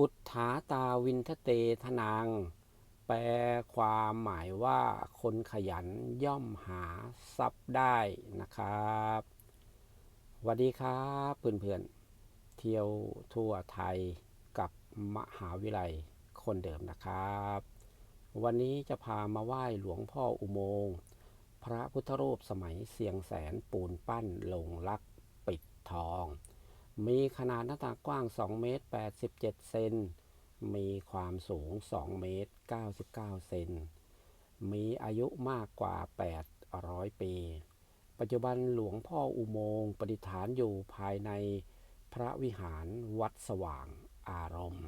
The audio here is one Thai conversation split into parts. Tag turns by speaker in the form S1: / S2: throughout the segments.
S1: อุทธาตาวินทเตทนังแปลความหมายว่าคนขยันย่อมหาทรัพย์ได้นะครับสวัสดีครับเพื่อนๆ เที่ยวทั่วไทยกับมหาวิทยาลัยคนเดิมนะครับ วันนี้จะพามาไหว้หลวงพ่ออุโมงค์พระพุทธรูปสมัยเสียงแสนปูนปั้นลงลักปิดทอง มีขนาดหน้าต่างกว้าง 2 เมตร 87 เซน มีความสูง 2 เมตร 99 เซน มีอายุมากกว่า 800 ปี ปัจจุบันหลวงพ่ออุโมงค์ประดิฐานอยู่ภายในพระวิหารวัดสว่างอารมณ์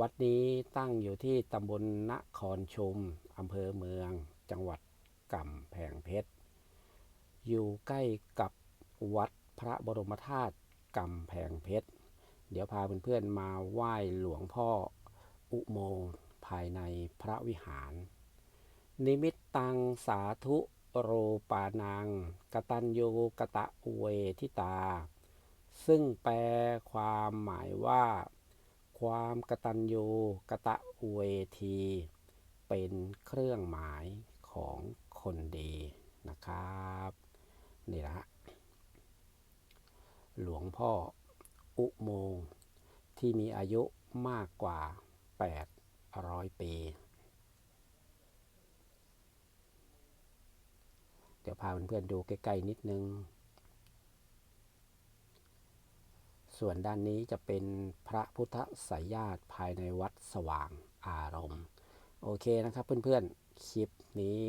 S1: วัดนี้ตั้งอยู่ที่ตำบลนครชุมอำเภอเมือง จังหวัดกำแพงเพชร อยู่ใกล้กับวัดพระบรมธาตุ กำแพงเพชร เดี๋ยวพาเพื่อนๆมาไหว้หลวงพ่ออุโมงภายในพระวิหาร นิมิตตังสาธุโรปานังกตัญญูกะตะเวทิตา ซึ่งแปลความหมายว่า ความกตัญญูกะตะเวที เป็นเครื่องหมายของคนดีนะครับ นี่แหละฮะ หลวงพ่ออุโมงค์ที่มีอายุมากกว่า 800 ปี เดี๋ยวพาเพื่อนๆดูใกล้ๆนิดนึง ส่วนด้านนี้จะเป็นพระพุทธสายญาติภายในวัดสว่างอารมณ์ โอเคนะครับเพื่อนๆ คลิปนี้